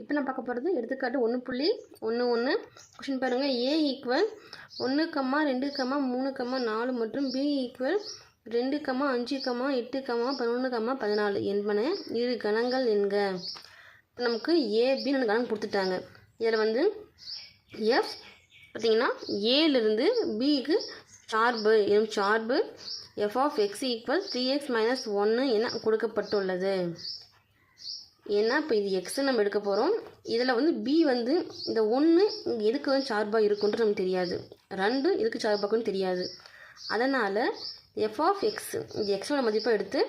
இப்போ நான் பார்க்க போகிறது எடுத்துக்காட்டு ஒன்று புள்ளி ஒன்று ஒன்று கொஷின் பாருங்கள் ஏ ஈக்குவல் ஒன்று கம்மா ரெண்டு கம்மா மூணு கம்மா நாலு மற்றும் பி ஈக்குவல் ரெண்டு கம்மா அஞ்சு கம்மா எட்டு கம்மா பதினொன்று கம்மா பதினாலு என்பன இரு கணங்கள் என்க. இப்போ நமக்கு ஏபின்னு கணக்கு கொடுத்துட்டாங்க. இதில் வந்து எஃப் பார்த்தீங்கன்னா ஏலேருந்து பிக்கு சார்பு எனும் சார்பு f of x equal three x minus ஒன்று என கொடுக்கப்பட்டுள்ளது. ஏன்னா இப்போ இது எக்ஸ் நம்ம எடுக்க போகிறோம் இதில் வந்து பி வந்து இந்த ஒன்று இங்கே எதுக்கு வந்து சார்பாக இருக்குன்ட்டு நமக்கு தெரியாது. ரெண்டு எதுக்கு சார்பாக்குன்னு தெரியாது. அதனால் எஃப் ஆஃப் எக்ஸ் இந்த எக்ஸோட மதிப்பை எடுத்து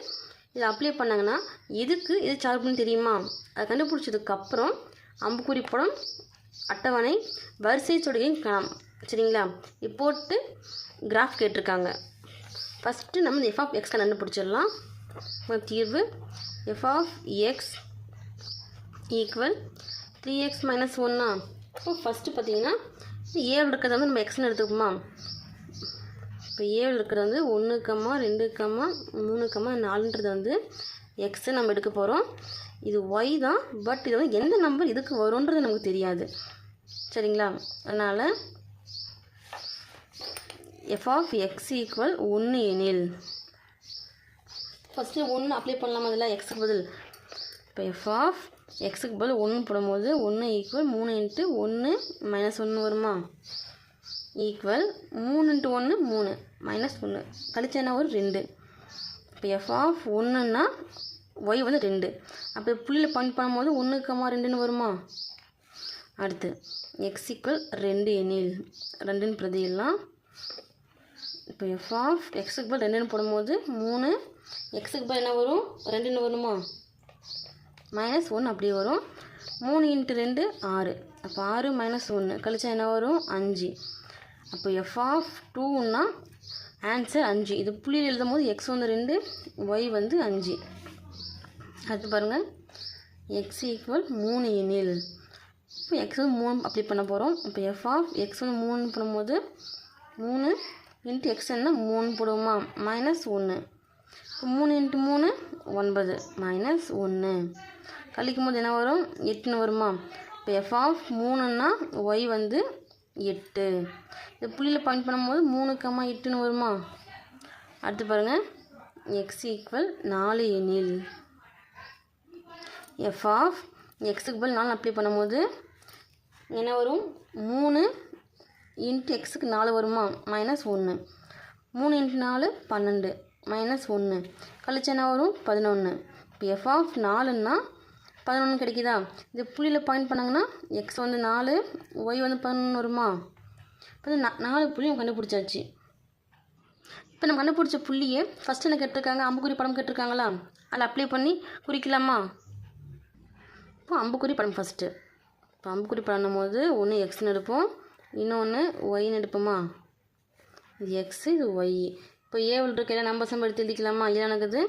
இதை அப்ளை பண்ணாங்கன்னா எதுக்கு இது சார்புன்னு தெரியுமா? அதை கண்டுபிடிச்சதுக்கப்புறம் அம்புக்குறி படம் அட்டவணை வரிசை சொடையும் கணம். சரிங்களா? இப்போட்டு கிராஃப் கேட்டிருக்காங்க. ஃபஸ்ட்டு நம்ம இந்த எஃப் ஆஃப் எக்ஸ் கண்டுபிடிச்சிடலாம். தீர்வு f of x equal three x minus ஒன்னா இப்போ ஃபஸ்ட்டு பார்த்தீங்கன்னா ஏழு இருக்கிறத வந்து நம்ம எக்ஸ்னு எடுத்துக்குமா? இப்போ ஏழு இருக்கிறது வந்து ஒன்று கம்மா ரெண்டு கம்மா மூணு கம்மா நாலுன்றது வந்து எக்ஸு நம்ம எடுக்க போகிறோம் இது ஒய் தான் பட் இது வந்து எந்த நம்பர் இதுக்கு வரும்ன்றது நமக்கு தெரியாது. சரிங்களா? அதனால் எஃப் ஆஃப் எக்ஸ் ஈக்குவல் ஒன்று எனில். ஃபஸ்ட்டு ஒன்று அப்ளை பண்ணலாம்? அதில் எக்ஸுக்கு பதில். இப்போ எஃப் ஆஃப் எக்ஸுக்கு பதில் ஒன்று போடும்போது ஒன்று ஈக்குவல் மூணு இன்ட்டு ஒன்று மைனஸ் ஒன்று வருமா? ஈக்குவல் மூணு இன்ட்டு ஒன்று மூணு. மைனஸ் ஒன்று கழிச்சா என்ன ஒரு ரெண்டு. இப்போ எஃப் ஆஃப் ஒன்றுன்னா ஒய் வந்து ரெண்டு. அப்போ புள்ளியில் பாயிண்ட் பண்ணும்போது ஒன்றுக்கம்மா ரெண்டுன்னு வருமா? அடுத்து எக்ஸ் ஈக்குவல் ரெண்டு எண்ணில் ரெண்டுன்னு பிரதியெல்லாம் இப்போ எஃப் ஆஃப் எக்ஸுக்கு பதில் ரெண்டுன்னு போடும்போது மூணு. எக்ஸுக்கு பதில் என்ன வரும்? ரெண்டுன்னு வருமா? மைனஸ் ஒன்று அப்படி வரும். மூணு இன்ட்டு ரெண்டு ஆறு. அப்போ ஆறு மைனஸ் ஒன்று கழிச்சா என்ன வரும்? அஞ்சு. அப்போ எஃப் ஆஃப் டூன்னா ஆன்சர் அஞ்சு. இது புள்ளியில் எழுதும் போது எக்ஸ் வந்து ரெண்டு ஒய் வந்து அஞ்சு. அடுத்து பாருங்கள் எக்ஸ் ஈக்குவல் மூணு எண்ணில் இப்போ எக்ஸ் வந்து மூணு அப்ளை பண்ண போகிறோம் இப்போ எஃப் ஆஃப் எக்ஸ் வந்து மூணு பண்ணும்போது மூணு இன்ட்டு எக்ஸ் என்ன மூணு போடுவோமா? மைனஸ் ஒன்று மூணு இன்ட்டு மூணு ஒன்பது மைனஸ் ஒன்று கழிக்கும் போது என்ன வரும்? எட்டுன்னு வருமா? இப்போ எஃப் ஆஃப் மூணுன்னா ஒய் வந்து எட்டு. இது புள்ளியில் பாயிண்ட் பண்ணும்போது மூணு கம்மா எட்டுன்னு வருமா? அடுத்து பாருங்கள் எக்ஸ் ஈக்குவல் நாலு எனில். எஃப் ஆஃப் எக்ஸுக்கு பதில் நாலு அப்ளை பண்ணும்போது என்ன வரும்? மூணு இன்ட்டு எக்ஸுக்கு நாலு வருமா? மைனஸ் ஒன்று மூணு இன்ட்டு நாலு பன்னெண்டு. மைனஸ் ஒன்று கழிச்சு என்ன வரும்? பதினொன்று இப்போ எஃப் ஆஃப் நாலுன்னா பதினொன்று கிடைக்குதா? இது புள்ளியில் பாயிண்ட் பண்ணாங்கன்னா எக்ஸ் வந்து நாலு ஒய் வந்து பதினொன்று வருமா? இப்போ நாலு புள்ளி கண்டுபிடிச்சாச்சு. இப்போ நம்ம கண்டுபிடிச்ச புள்ளியை ஃபஸ்ட்டு என்ன கேட்டிருக்காங்க? அம்புக்குறி படம் கேட்டிருக்காங்களா? அதில் அப்ளை பண்ணி குறிக்கலாமா? இப்போ அம்புக்குறி படம் ஃபஸ்ட்டு இப்போ அம்புக்குறி படம் போது ஒன்று எக்ஸ்னு எடுப்போம். இன்னொன்று ஒய்னு எடுப்போமா? இது எக்ஸு இது ஒய் இப்போ ஏவில் இருக்க நம்பர் சம்பர் நம்ம எடுத்து எழுதிக்கலாமா? இல்லை எனக்கு இது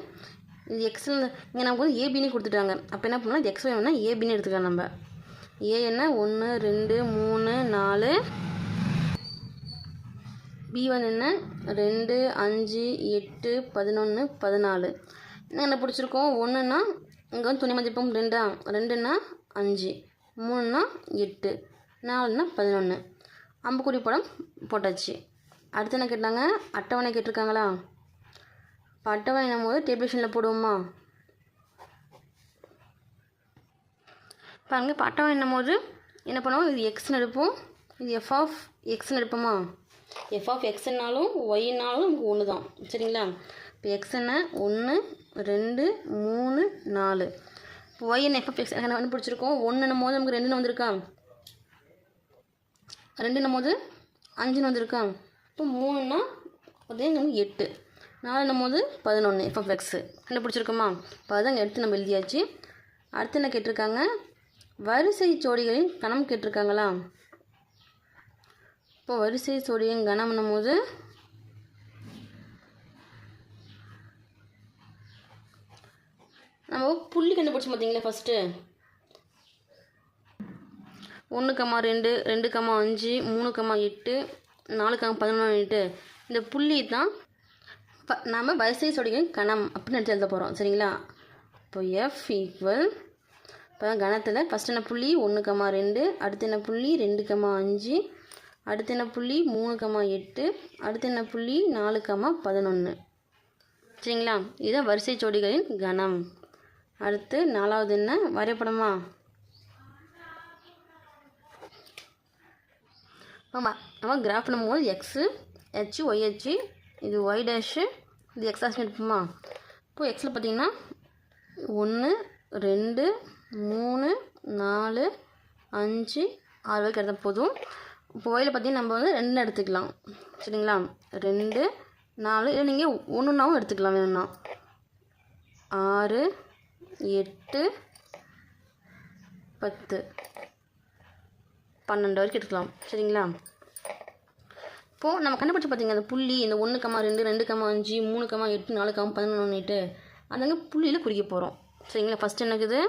எக்ஸில் இங்கே நமக்கு வந்து ஏபின்னு கொடுத்துட்டாங்க. அப்போ என்ன பண்ணலாம் இது எக்ஸ் ஒய் வேணால் ஏபின்னு எடுத்துக்கலாம் நம்ம. ஏ என்ன? ஒன்று ரெண்டு மூணு நாலு. பி ஒன் என்ன? ரெண்டு அஞ்சு எட்டு பதினொன்று பதினாலு. என்ன என்ன பிடிச்சிருக்கோம்? ஒன்றுன்னா இங்கே வந்து துணி மதிப்பும் ரெண்டா? ரெண்டுன்னா அஞ்சு. மூணுன்னா எட்டு. நாலுன்னா பதினொன்று அம்புக்குடி படம் போட்டாச்சு. அடுத்து என்ன கேட்டாங்க? அட்டவணை கேட்டிருக்காங்களா? இப்போ அட்டவணை போது டேபிளேஷனில் போடுவோமா? பாருங்கள் இப்போ அட்டவணை போது என்ன பண்ணுவோம்? இது எக்ஸ்னு எடுப்போம். இது எஃப் ஆஃப் எக்ஸ்னு எடுப்போமா? எஃப் ஆஃப் எக்ஸ்னாலும் ஒய்னாலும் நமக்கு ஒன்று தான். சரிங்களா? இப்போ எக்ஸ்னா ஒன்று ரெண்டு மூணு நாலு. இப்போ ஒய்என் எஃப் ஆஃப் எக்ஸ் என்ன கண்டுபிடிச்சிருக்கோம்? ஒன்றுன்னும் போது நமக்கு ரெண்டுன்னு வந்திருக்கா? ரெண்டுன்னும் போது அஞ்சுன்னு வந்திருக்கா? இப்போ மூணுன்னா அதே நமக்கு எட்டு. நாலுன்னும் போது பதினொன்று இப்போ ஃப்ளெக்ஸு கண்டுபிடிச்சிருக்கோமா? இப்போ அதான் எடுத்து நம்ம எழுதியாச்சு. அடுத்து என்ன கேட்டிருக்காங்க? வரிசை ஜோடிகளின் கணம் கேட்டிருக்காங்களா? இப்போ வரிசை ஜோடியின் கணம்னும் போது நம்ம புள்ளி கண்டுபிடிச்சோம் பார்த்தீங்களா ஃபஸ்ட்டு ஒன்று கம்மா ரெண்டு ரெண்டு கம்மா அஞ்சு மூணு கம்மா எட்டு நாலு கம்மா பதினொன்று இந்த புள்ளி தான் ப நாம் வரிசை சொடிகளின் கணம் அப்படின்னு எடுத்து எழுத போகிறோம் சரிங்களா? இப்போ எஃப் ஈக்குவல் இப்போ கணத்தில் ஃபஸ்ட் என்ன புள்ளி? ஒன்று கமா ரெண்டு அடுத்து என்ன புள்ளி? ரெண்டு கமா அஞ்சு அடுத்து என்ன புள்ளி? மூணு கமா எட்டு அடுத்து என்ன புள்ளி? நாலு கமா பதினொன்று சரிங்களா? இதுதான் வரிசை ஜோடிகளின் கணம். அடுத்து நாலாவது என்ன? வரைபடமா? ஆமாம் நம்ம கிராஃப் பண்ணும்போது எக்ஸு ஹெச் ஒய் இது ஒய் டேஷு இது எக்ஸ் ஆக்ஷன் எடுப்போமா? இப்போ எக்ஸில் பார்த்தீங்கன்னா ஒன்று ரெண்டு மூணு நாலு அஞ்சு ஆறு வரைக்கும் எடுத்தால் போதும். இப்போ ஒயில் பார்த்தீங்கன்னா நம்ம வந்து ரெண்டு எடுத்துக்கலாம். சரிங்களா? ரெண்டு நாலு இல்லை நீங்கள் ஒன்றுனாவும் எடுத்துக்கலாம் வேணும்னா. ஆறு எட்டு பத்து. பன்னெண்டு வரைக்கும் எடுக்கலாம். சரிங்களா? இப்போது நம்ம கண்டுபிடிச்சி பார்த்தீங்க அந்த புள்ளி இந்த ஒன்று கம்மா ரெண்டு ரெண்டு கம்மா அஞ்சு மூணு கம்மா எட்டு நாலு கம்மா பதினொன்றுட்டு அந்தங்க புள்ளியில் குறிக்க போகிறோம் சரிங்களா? ஃபஸ்ட்டு என்னக்குது?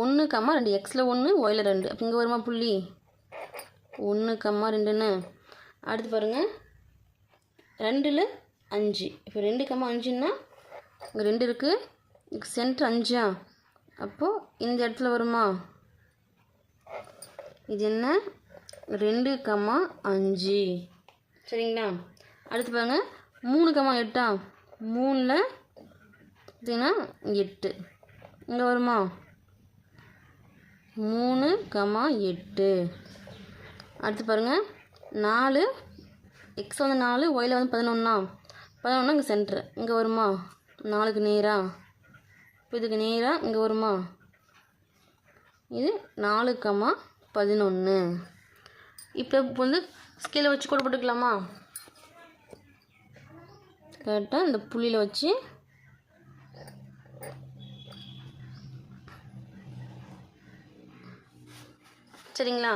ஒன்று கம்மா ரெண்டு எக்ஸில் ஒன்று ஒயில் ரெண்டு. அப்போ இங்கே வருமா புள்ளி? ஒன்று கம்மா ரெண்டுன்னு. அடுத்து பாருங்கள் ரெண்டில் அஞ்சு. இப்போ ரெண்டு கம்மா அஞ்சுன்னா இங்கே ரெண்டு இருக்குது சென்டர் அஞ்சா? அப்போது இந்த இடத்துல வருமா? இது என்ன? ரெண்டு கம்மா அஞ்சு. சரிங்களா? அடுத்து பாருங்க. மூணு கம்மா எட்டா? மூணில் பார்த்தீங்கன்னா எட்டு. இங்கே வருமா? மூணு கம்மா எட்டு. அடுத்து பாருங்கள் நாலு. எக்ஸ் வந்து நாலு ஒயில் வந்து பதினொன்றா பதினொன்றா இங்கே சென்ட்ரு இங்கே வருமா? நாலுக்கு நேராக இப்போ இதுக்கு நேராக இங்கே வருமா? இது நாலு கம்மா பதினொன்று இப்போ வந்து ஸ்கேலை வச்சு கூட போட்டுக்கலாமா? கரெக்டாக இந்த புள்ளியில் வச்சு. சரிங்களா?